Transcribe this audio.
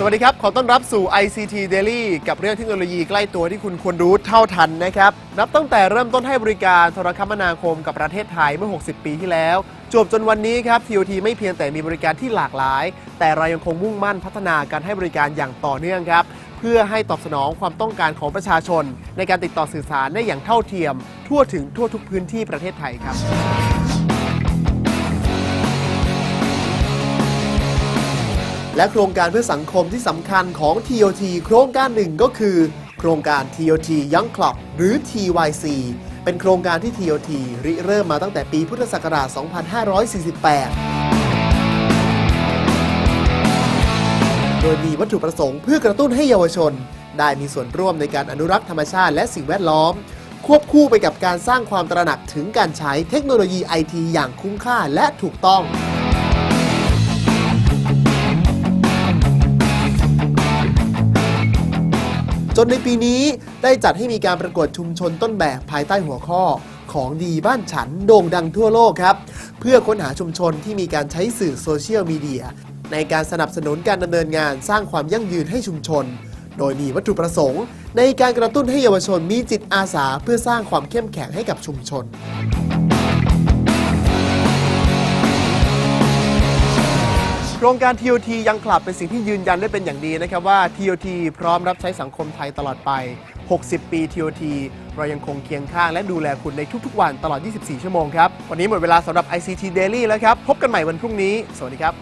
สวัสดีครับ ขอต้อนรับสู่ ICT Daily กับเรื่องเทคโนโลยีใกล้ตัวที่คุณควรรู้เท่าทันนะครับ นับตั้งแต่เริ่มต้นให้บริการโทรคมนาคมกับประเทศไทยเมื่อ 60 ปีที่แล้ว จบจนวันนี้ครับ TOT ไม่เพียงแต่มีบริการที่หลากหลาย แต่เรายังคงมุ่งมั่นพัฒนาการให้บริการอย่างต่อเนื่องครับ เพื่อให้ตอบสนองความต้องการของประชาชน ในการติดต่อสื่อสารได้อย่างเท่าเทียม ทั่วถึงทั่วทุกพื้นที่ประเทศไทยครับ และโครงการเพื่อสังคมที่สำคัญของ TOT โครงการหนึ่งก็คือ โครงการ TOT Young Club หรือ TYC เป็นโครงการที่ TOT ริเริ่มมาตั้งแต่ปีพุทธศักราช 2548โดยมีวัตถุประสงค์เพื่อกระตุ้นให้เยาวชน ได้มีส่วนร่วมในการอนุรักษ์ธรรมชาติและสิ่งแวดล้อม ควบคู่ไปกับการสร้างความตระหนักถึงการใช้เทคโนโลยีไอทีอย่างคุ้มค่าและถูกต้อง จนในปีนี้ได้จัดให้มีการประกวดชุมชนต้นแบบภายใต้หัวข้อของดีบ้านฉันโด่งดังทั่วโลกครับ เพื่อค้นหาชุมชนที่มีการใช้สื่อโซเชียลมีเดียในการสนับสนุนการดำเนินงานสร้างความยั่งยืนให้ชุมชน โดยมีวัตถุประสงค์ ในการกระตุ้นให้เยาวชนมีจิตอาสาเพื่อสร้างความเข้มแข็งให้กับชุมชน โครงการ TOT ยังคลับเป็นสิ่งที่ยืนยันได้เป็นอย่างดีนะครับว่า TOT พร้อมรับใช้สังคมไทยตลอดไป 60 ปี TOT เรายังคงเคียงข้างและดูแลคุณในทุกๆ วันตลอด 24 ชั่วโมงครับ วันนี้หมดเวลาสำหรับ ICT Daily แล้วครับ พบกันใหม่วันพรุ่งนี้ สวัสดีครับ